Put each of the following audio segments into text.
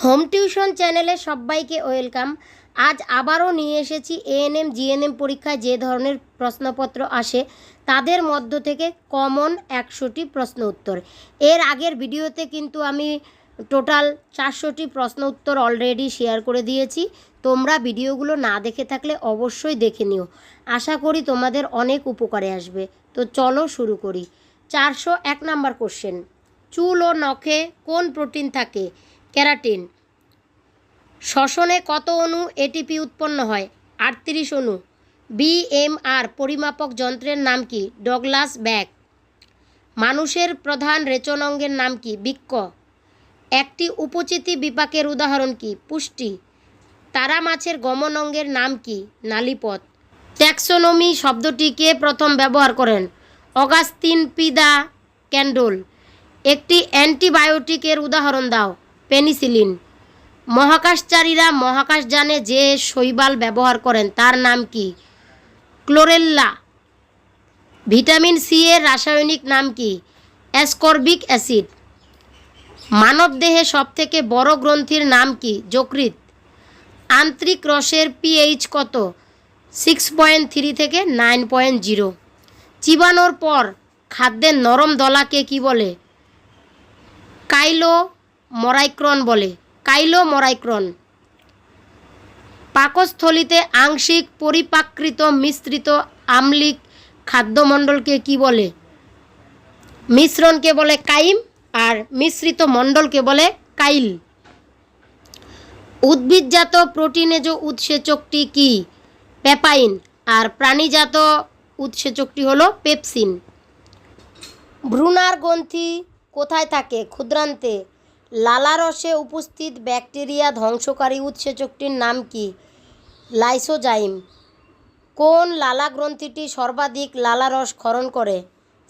Home tuition চ্যানেলে সবাইকে welcome. আজ আবারও নিয়ে এসেছি এএনএম, জিএনএম পরীক্ষায় যে ধরনের প্রশ্নপত্র আসে তাদের মধ্য থেকে কমন একশোটি প্রশ্ন উত্তর। এর আগের ভিডিওতে কিন্তু আমি টোটাল চারশোটি প্রশ্ন উত্তর অলরেডি শেয়ার করে দিয়েছি। তোমরা ভিডিওগুলো না দেখে থাকলে অবশ্যই দেখে নিও। আশা করি তোমাদের অনেক উপকারে আসবে। তো চলো শুরু করি। চারশো এক নাম্বার কোশ্চেন চুল ও নখে কোন প্রোটিন থাকে? ক্যারাটিন শ্বসনে কত অণু এটিপি উৎপন্ন হয়? আটত্রিশ অণু। বিএমআর পরিমাপক যন্ত্রের নাম কি? Douglas bag. মানুষের প্রধান রেচন অঙ্গের নাম কি? বৃক্ক। একটি উপচিতি বিপাকের উদাহরণ কি? পুষ্টি। তারা মাছের গমন অঙ্গের নাম কি? নালীপথ। ট্যাক্সোনমি শব্দটি কে প্রথম ব্যবহার করেন। অগাস্তিন পিদা ক্যান্ডোল। একটি অ্যান্টিবায়োটিকের উদাহরণ দাও। পেনিসিলিন। মহাকাশচারীরা মহাকাশযানে যে শৈবাল ব্যবহার করেন, তার নাম কি? ক্লোরেল্লা। ভিটামিন সি এর রাসায়নিক নাম কি? Ascorbic acid. মানবদেহে সবথেকে বড় গ্রন্থির নাম কি? যকৃৎ। আন্তরিক রসের পিএইচ কত? সিক্স পয়েন্ট থ্রি থেকে নাইন পয়েন্ট জিরো। চিবানোর পর খাদ্যের নরম দলাকে কি বলে? কাইলো মরাইক্রন বলে, কাইলো মরাইক্রন। পাকস্থলিতে আংশিক পরিপাকৃত মিশ্রিত আম্লিক খাদ্যমণ্ডলকে কি বলে? মিশ্রণকে বলে কাইম আর মিশ্রিত মণ্ডলকে বলে কাইল। উদ্ভিদজাত প্রোটিনেজ উৎসেচকটি কি? পেপাইন। আর প্রাণীজাত উৎসেচকটি হলো পেপসিন। ভ্রূণার গ্রন্থি কোথায় থাকে? ক্ষুদ্রান্তে। লালারসে উপস্থিত ব্যাকটেরিয়া ধ্বংসকারী উৎসেচকটির নাম কি? লাইসোজাইম। কোন লালা গ্রন্থিটি সর্বাধিক লালারস ক্ষরণ করে?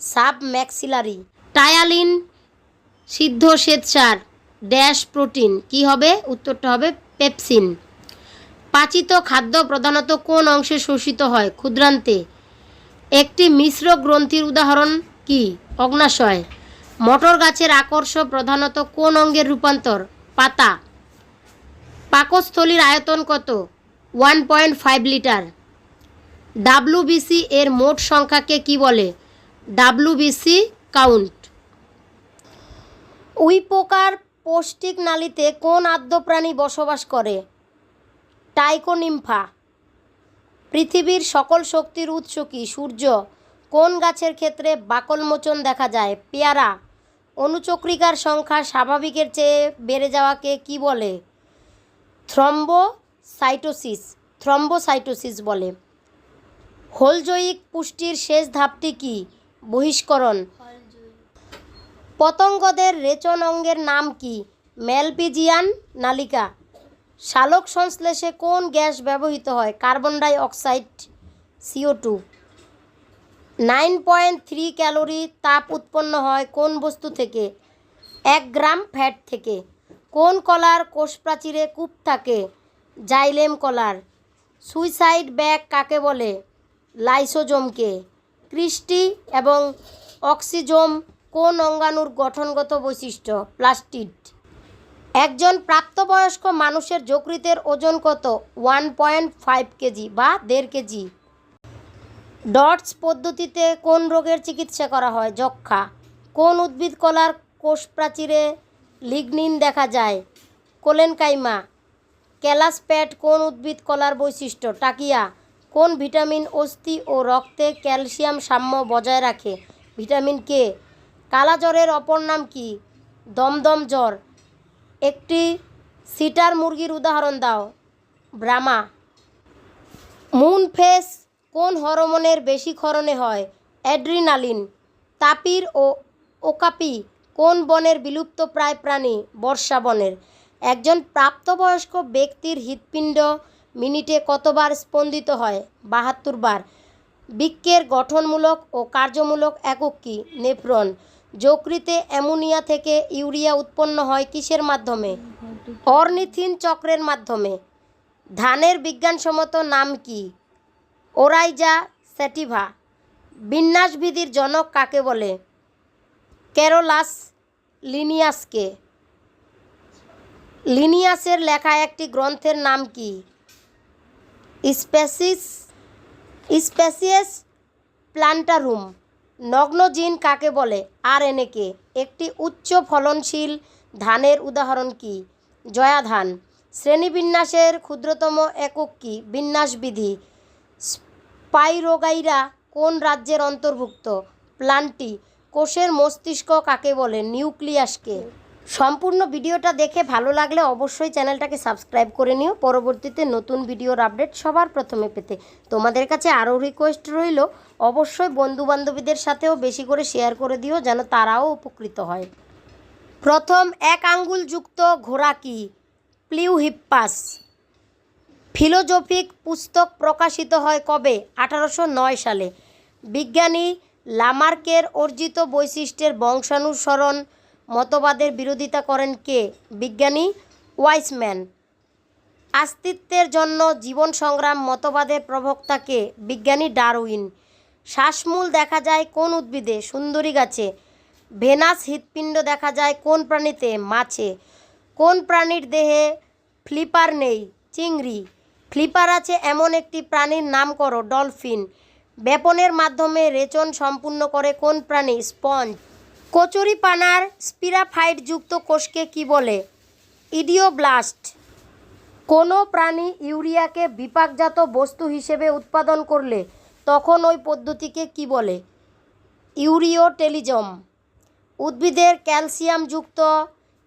সাব ম্যাক্সিলারি টায়ালিন সিদ্ধ শ্বেতসার ড্যাশ প্রোটিন। কি হবে? উত্তরটা হবে পেপসিন। পাচিত খাদ্য প্রধানত কোন অংশে শোষিত হয়? ক্ষুদ্রান্তে। একটি মিশ্র গ্রন্থির উদাহরণ কি? অগ্নাশয়। মটর গাছের আকর্ষ প্রধানত কোন অঙ্গের রূপান্তর? পাতা। পাকস্থলীর আয়তন কত? One point five litre. WBC এর মোট সংখ্যাকে কি বলে? ডাব্লুবিসি কাউন্ট উইপোকার পৌষ্টিক নালীতে কোন আদ্যপ্রাণী বসবাস করে? টাইকোনিম্ফা পৃথিবীর সকল শক্তির উৎস কি? সূর্য। কোন গাছের ক্ষেত্রে বাকলমোচন দেখা যায়? পেয়ারা। অনুচক্রিকার সংখ্যা স্বাভাবিকের চেয়ে বেড়ে যাওয়াকে কি বলে? থ্রম্বোসাইটোসিস থ্রম্বোসাইটোসিস বলে। হোলজৈবিক পুষ্টির শেষ ধাপটি কি? বহিষ্করণ। পতঙ্গদের রেচন অঙ্গের নাম কি? ম্যালপিজিয়ান নালিকা। শালক সংশ্লেষে কোন গ্যাস ব্যবহৃত হয়? Carbon dioxide, CO two. Nine point three calorie তাপ উৎপন্ন হয় কোন বস্তু থেকে? এক গ্রাম ফ্যাট থেকে। কোন কলার কোষ প্রাচীরে কূপ থাকে? জাইলেম কলার। সুইসাইড ব্যাগ কাকে বলে? লাইসোজোমকে। ক্রিস্টি এবং অক্সিজোম কোন অঙ্গাণুর গঠনগত বৈশিষ্ট্য? প্লাস্টিড। একজন প্রাপ্তবয়স্ক মানুষের যকৃতের ওজন কত? ওয়ান পয়েন্ট ফাইভ কেজি বা দেড় কেজি। ডটস পদ্ধতিতে কোন রোগের চিকিৎসা করা হয়? যক্ষা কোন উদ্ভিদ কলার কোষ প্রাচীরে লিগনিন দেখা যায়? কোলেনকাইমা। ক্যালাসপ্যাট কোন উদ্ভিদ কলার বৈশিষ্ট্য? টাকিয়া। কোন ভিটামিন, অস্থি ও রক্তে ক্যালসিয়াম সাম্য বজায় রাখে? Vitamin K? কালা জ্বরের অপর নাম কি? দমদম জ্বর। একটি সিটার মুরগির উদাহরণ দাও। ব্রামা মুন ফেস কোন হরমোনের বেশি ক্ষরণে হয়? অ্যাড্রিনালিন, তাপির ও ওকাপি, কোন বনের বিলুপ্ত প্রায় প্রাণী? বর্ষা বনের। একজন প্রাপ্তবয়স্ক ব্যক্তির হৃৎপিণ্ড মিনিটে কতবার স্পন্দিত হয়? বাহাত্তর বার। বৃক্কের গঠনমূলক ও কার্যমূলক একক কি? নেফ্রন। যকৃতে অ্যামোনিয়া থেকে ইউরিয়া উৎপন্ন হয় কিসের মাধ্যমে? অর্নিথিন চক্রের মাধ্যমে। ধানের বিজ্ঞানসম্মত নাম কি? ওরাইজা স্যাটিভা বিন্যাসবিধির জনক কাকে বলে? ক্যারোলাস লিনিয়াসকে। লিনিয়াসের লেখা একটি গ্রন্থের নাম কি? Species, species plantarum. নগ্ন জিন কাকে বলে? আর কে। একটি উচ্চ ফলনশীল ধানের উদাহরণ কি? জয়া ধান শ্রেণীবিন্যাসের ক্ষুদ্রতম একক কি? বিন্যাস বিধি স্পাইরোগাইরা কোন রাজ্যের অন্তর্ভুক্ত? প্লান্টি কোষের মস্তিষ্ক কাকে বলে? নিউক্লিয়াসকে। সম্পূর্ণ ভিডিওটা দেখে ভালো লাগলে অবশ্যই চ্যানেলটাকে সাবস্ক্রাইব করে নিও। পরবর্তীতে নতুন ভিডিওর আপডেট সবার প্রথমে পেতে। তোমাদের কাছে আরও রিকোয়েস্ট রইল, অবশ্যই বন্ধু বান্ধবীদের সাথেও বেশি করে শেয়ার করে দিও যেন তারাও উপকৃত হয়। প্রথম এক আঙ্গুল যুক্ত ঘোড়া কি? প্লিউহিপ্পাস। ফিলোজফিক পুস্তক প্রকাশিত হয় কবে? আঠারোশো নয় সালে। বিজ্ঞানী লামার্কের অর্জিত বৈশিষ্ট্যের বংশানুসরণ মতবাদের বিরোধিতা করেন কে? বিজ্ঞানী ওয়াইসম্যান। আস্তিত্বের জন্য জীবন সংগ্রাম মতবাদের প্রবক্তা কে? বিজ্ঞানী ডারউইন। শ্বাসমূল দেখা যায় কোন উদ্ভিদে? সুন্দরী গাছে। ভেনাস হৃৎপিণ্ড দেখা যায় কোন প্রাণীতে? মাছে। কোন প্রাণীর দেহে ফ্লিপার নেই? চিংড়ি। ফ্লিপার আছে এমন একটি প্রাণীর নাম করো, ডলফিন। ব্যাপনের মাধ্যমে রেচন সম্পূর্ণ করে কোন প্রাণী? স্পঞ্জ। কচুরি পানার স্পিরাফাইট যুক্ত কোষকে কি বলে? ইডিওব্লাস্ট। কোনো প্রাণী ইউরিয়াকে বিপাকজাত বস্তু হিসেবে উৎপাদন করলে তখন ওই পদ্ধতিকে কি বলে? ইউরিওটেলিজম। উদ্ভিদের ক্যালসিয়ামযুক্ত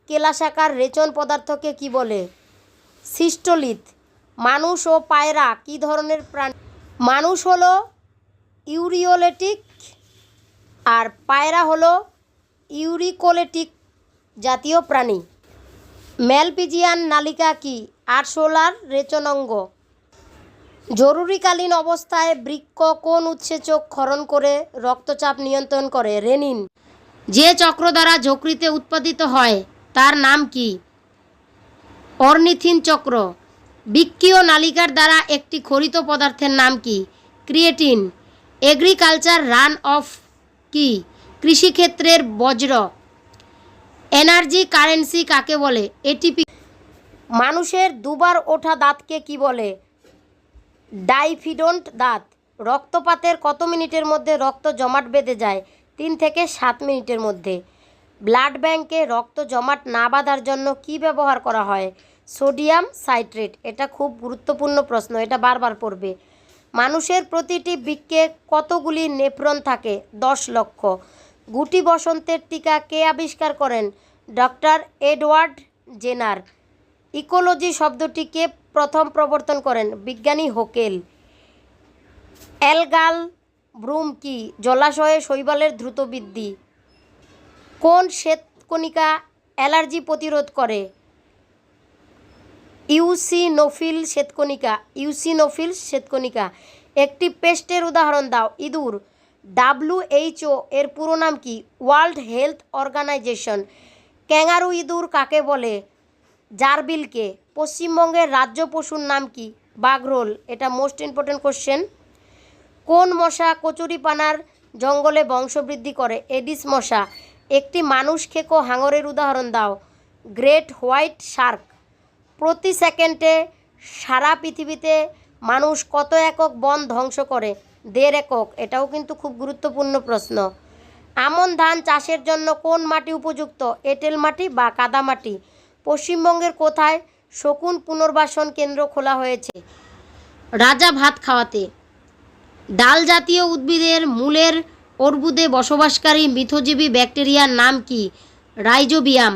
কেলাসাকার রেচন পদার্থকে কি বলে? সিস্টোলিথ। মানুষ ও পায়রা কী ধরনের প্রাণী? মানুষ হলো ইউরিওলেটিক আর পায়রা হলো ইউরিকোলেটিক জাতীয় প্রাণী। ম্যালপিজিয়ান নালিকা কি আরশোলার রেচনাঙ্গ জরুরিকালীন অবস্থায় বৃক্ক কোন উৎসেচক ক্ষরণ করে রক্তচাপ নিয়ন্ত্রণ করে? রেনিন। যে চক্র দ্বারা যকৃতে উৎপাদিত হয়, তার নাম কি? অর্নিথিন চক্র। বৃক্কীয় নালিকার দ্বারা একটি খরিত পদার্থের নাম কি? ক্রিয়েটিন। এগ্রিকালচার রান অফ কি? কৃষিক্ষেত্রের বজ্র। এনার্জি কারেন্সি কাকে বলে? এটিপি। মানুষের দুবার ওঠা দাঁতকে কি বলে? ডাইফিডন্ট দাঁত। রক্তপাতের কত মিনিটের মধ্যে রক্ত জমাট বেঁধে যায়? তিন থেকে সাত মিনিটের মধ্যে। ব্লাড ব্যাংকে রক্ত জমাট না বাঁধার জন্য কি ব্যবহার করা হয়? Sodium citrate. এটা খুব গুরুত্বপূর্ণ প্রশ্ন, এটা বারবার পড়বে। মানুষের প্রতিটি বৃক্কে কতগুলি নেফ্রন থাকে? দশ লক্ষ। গুটি বসন্তের টিকা কে আবিষ্কার করেন? Doctor Edward Jenner. ইকোলজি শব্দটিকে প্রথম প্রবর্তন করেন বিজ্ঞানী হোকেল। অ্যালগাল ব্রুম কি? জলাশয়ে শৈবালের দ্রুত বৃদ্ধি। কোন শ্বেতকণিকা অ্যালার্জি প্রতিরোধ করে? ইউসিনোফিল শ্বেতকণিকা ইউসিনোফিল শ্বেতকণিকা। একটি পেস্টের উদাহরণ দাও, ইঁদুর। ডাব্লিউএইচও এর পুরো নাম কি? World health organisation. ক্যাঙ্গারু ইঁদুর কাকে বলে? জারবিলকে। পশ্চিমবঙ্গের রাজ্য পশুর নাম কি? বাঘরোল। এটা মোস্ট ইম্পর্টেন্ট কোশ্চেন কোন মশা কচুরিপানার জঙ্গলে বংশবৃদ্ধি করে? এডিস মশা। একটি মানুষ খেকো হাঙরের উদাহরণ দাও। Great white shark. প্রতি সেকেন্ডে সারা পৃথিবীতে মানুষ কত একক বন ধ্বংস করে? দেড় একক। এটাও কিন্তু খুব গুরুত্বপূর্ণ প্রশ্ন। আমন ধান চাষের জন্য কোন মাটি উপযুক্ত? এঁটেল মাটি বা কাদা মাটি? পশ্চিমবঙ্গের কোথায় শকুন পুনর্বাসন কেন্দ্র খোলা হয়েছে? রাজা ভাত খাওয়াতে। ডাল জাতীয় উদ্ভিদের মূলের অর্বুদে বসবাসকারী মিথজীবী ব্যাকটেরিয়ার নাম কি? রাইজোবিয়াম।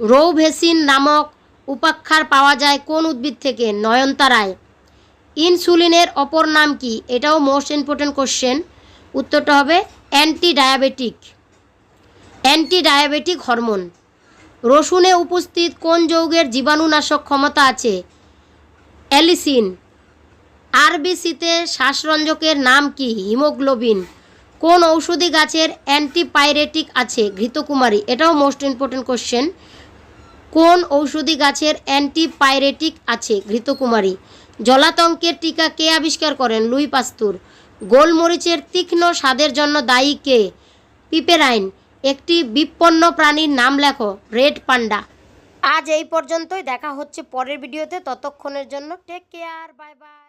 রৌভেসিন নামক উপাক্ষার পাওয়া যায় কোন উদ্ভিদ থেকে? নয়নতারায় ইনসুলিনের অপর নাম কি? এটাও মোস্ট ইম্পর্টেন্ট কোশ্চেন। উত্তরটা হবে anti diabetic anti diabetic hormone. রসুনে উপস্থিত কোন যৌগের জীবাণুনাশক ক্ষমতা আছে? অ্যালিসিন। আরবিসিতে শ্বাসরঞ্জকের নাম কি? হিমোগ্লোবিন। কোন ঔষধি গাছের অ্যান্টিপাইরেটিক আছে? ঘৃতকুমারী। এটাও মোস্ট ইম্পর্টেন্ট কোশ্চেন। কোন ঔষধি গাছের অ্যান্টিপাইরেটিক আছে? ঘৃতকুমারী। জলাতঙ্কের টিকা কে আবিষ্কার করেন? Louis Pasteur. গোলমরিচের তীক্ষ্ণ স্বাদের জন্য দায়ী কে? পিপেরাইন। একটি বিপন্ন প্রাণীর নাম লেখো। Red panda. আজ এই পর্যন্তই। দেখা হচ্ছে পরের ভিডিওতে। ততক্ষণের জন্য টেক কেয়ার বাই বাই